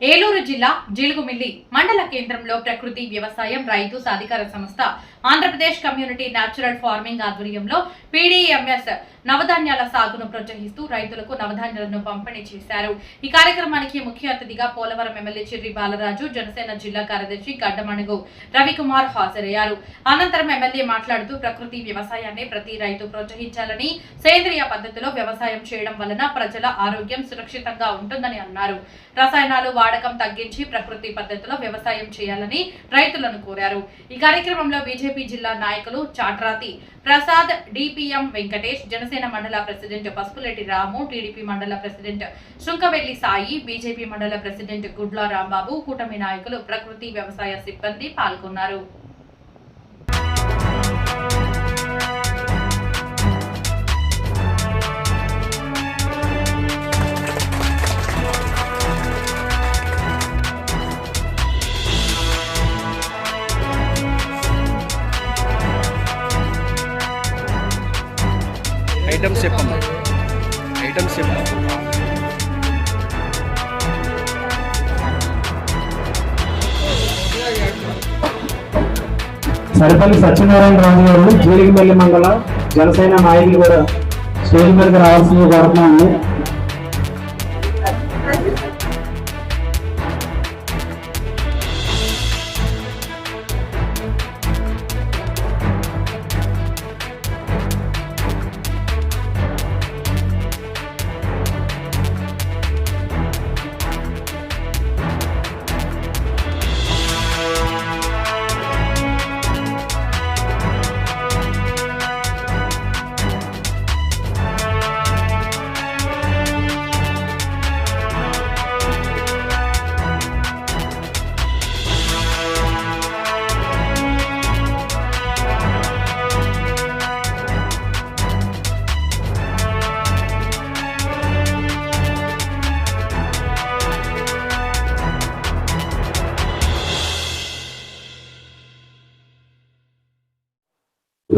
ఏలూరు జిల్లా జీలుగుమిల్లి మండల కేంద్రంలో ప్రకృతి వ్యవసాయం రైతు సాధికార సంస్థ ఆంధ్రప్రదేశ్ కమ్యూనిటీ న్యాచురల్ ఫార్మింగ్ ఆధ్వర్యంలో పీడీఎంఎస్ నవధాన్యాల సాగును ప్రోత్సహిస్తూ రైతులకు నవధాన్యాలను పంపిణీ చేశారు. ఈ కార్యక్రమానికి ముఖ్య అతిథిగా పోలవరం ఎమ్మెల్యే చిర్రి బాలరాజు జనసేన జిల్లా కార్యదర్శి గడ్డమణుగు రవికుమార్ హాజరయ్యారు. అనంతరం ఎమ్మెల్యే మాట్లాడుతూ ప్రకృతి వ్యవసాయాన్ని ప్రతి రైతు ప్రోత్సహించాలని సేంద్రియ పద్ధతిలో వ్యవసాయం చేయడం వలన ప్రజల ఆరోగ్యం సురక్షితంగా ఉంటుందని అన్నారు. రసాయనాలు వాడకం తగ్గించి ప్రకృతి పద్ధతిలో వ్యవసాయం చేయాలని రైతులను కోరారు. ఈ కార్యక్రమంలో బీజేపీ జిల్లా నాయకులు చాట్రాతి ప్రసాద్ డిపిఎం వెంకటేష్ జనసేన మండల ప్రెసిడెంట్ పసుపులెట్టి రాము టీడీపీ మండల ప్రెసిడెంట్ శుంకవెల్లి సాయి బీజేపీ మండల ప్రెసిడెంట్ గుడ్ల రాంబాబు కూటమి నాయకులు ప్రకృతి వ్యవసాయ సిబ్బంది పాల్గొన్నారు. ఐటమ్స్ చెప్పమ్మా. ఐటమ్స్ చెప్పమ్మా. సరిపల్లి సత్యనారాయణ రాజు గారు జీలిగిపల్లి మండల జనసేన నాయకులు కూడా స్టేజ్ మీదకి రావాల్సింది కోరుతున్నాను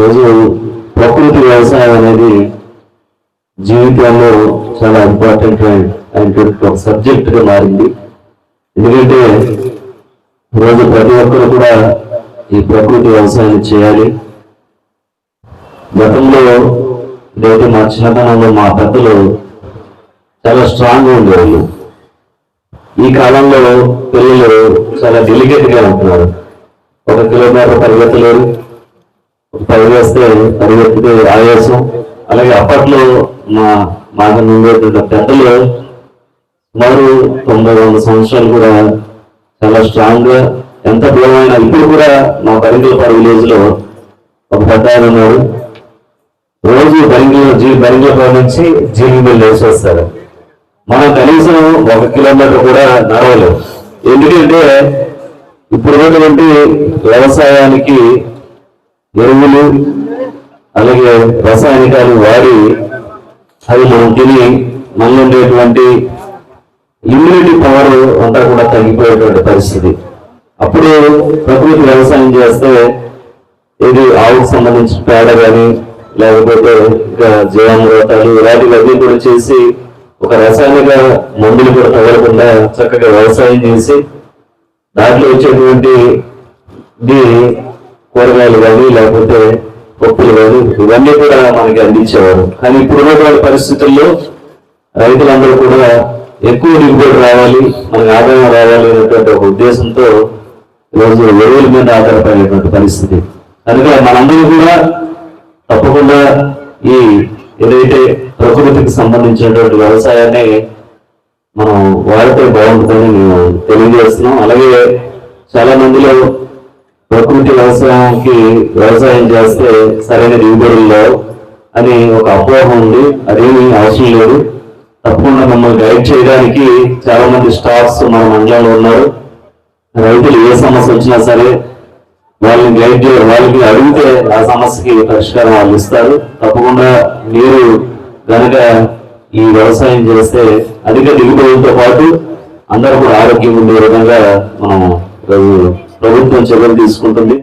రోజు ప్రకృతి వ్యవసాయం అనేది జీవితంలో చాలా ఇంపార్టెంట్ అయినటువంటి ఒక సబ్జెక్టుగా మారింది. ఎందుకంటే ఈరోజు ప్రతి ఒక్కరు కూడా ఈ ప్రకృతి వ్యవసాయం చేయాలి. గతంలో లేదా మా చిన్నతనంలో మా పెద్దలు చాలా స్ట్రాంగ్ ఉండేవాళ్ళు. ఈ కాలంలో పిల్లలు చాలా డెలికేట్గా ఉంటున్నారు. ఒక కిలోమీటర్ పరిగెత్తలేరు. పని చేస్తే పరిగెత్తితే ఆయాసం అలాగే అప్పట్లో మా మాకు ఉండేటువంటి పెద్దలు సుమారు తొంభై వంద సంవత్సరాలు కూడా చాలా స్ట్రాంగ్గా ఎంత బలమైన ఇప్పుడు కూడా మా బరింగలపాడు విలేజ్లో ఒక పెద్ద ఆయన ఉన్నారు రోజు బరింగల జీ బరింగలపాడు నుంచి జీవింగ్ వేసి వస్తారు. మనం కనీసం ఒక కిలోమీటర్ కూడా నడవలేము ఎందుకంటే ఇప్పుడు ఉన్నటువంటి వ్యవసాయానికి ఎరువులు అలాగే రసాయనికాలు వాడి అవి మనం తిని మనలో ఉండేటువంటి ఇమ్యూనిటీ పవర్ అంతా కూడా తగ్గిపోయేటువంటి పరిస్థితి. అప్పుడు ప్రకృతి వ్యవసాయం చేస్తే ఇది ఆవుకు సంబంధించిన పేడ కానీ లేకపోతే ఇంకా జీవామృతాలు ఇలాంటివన్నీ కూడా చేసి ఒక రసాయనిక మందులు కూడా తగలకుండా చక్కగా వ్యవసాయం చేసి దాంట్లో వచ్చేటువంటి కూరగాయలు కానీ లేకపోతే పప్పులు కానీ ఇవన్నీ కూడా మనకి అందించేవారు. కానీ ఇప్పుడు ఉన్నటువంటి పరిస్థితుల్లో రైతులందరూ కూడా ఎక్కువ దిగుబడి రావాలి మనకి ఆదాయం రావాలి అనేటువంటి ఒక ఉద్దేశంతో ఈరోజు ఎరువుల మీద ఆధారపడేటువంటి పరిస్థితి. కనుక మనందరూ కూడా తప్పకుండా ఈ ఏదైతే ప్రకృతికి సంబంధించినటువంటి వ్యవసాయాన్ని మనం వాడితే బాగుంటుందని మేము తెలియజేస్తున్నాం. అలాగే చాలా మందిలో ప్రకృతి వ్యవసాయంకి వ్యవసాయం చేస్తే సరైన దిగుబడులు లేవు అని ఒక అపోహ ఉంది. అదేమీ అవసరం లేదు. తప్పకుండా మమ్మల్ని గైడ్ చేయడానికి చాలా మంది స్టాఫ్స్ మన మండలంలో ఉన్నారు. రైతులు ఏ సమస్య వచ్చినా సరే వాళ్ళని గైడ్ చేయ వాళ్ళకి అడిగితే ఆ సమస్యకి పరిష్కారం వాళ్ళు ఇస్తారు. తప్పకుండా మీరు గనక ఈ వ్యవసాయం చేస్తే అధిక దిగుబడులతో పాటు అందరూ కూడా ఆరోగ్యం ఉండే విధంగా మనం ఈరోజు ప్రభుత్వం చర్యలు తీసుకుంటుంది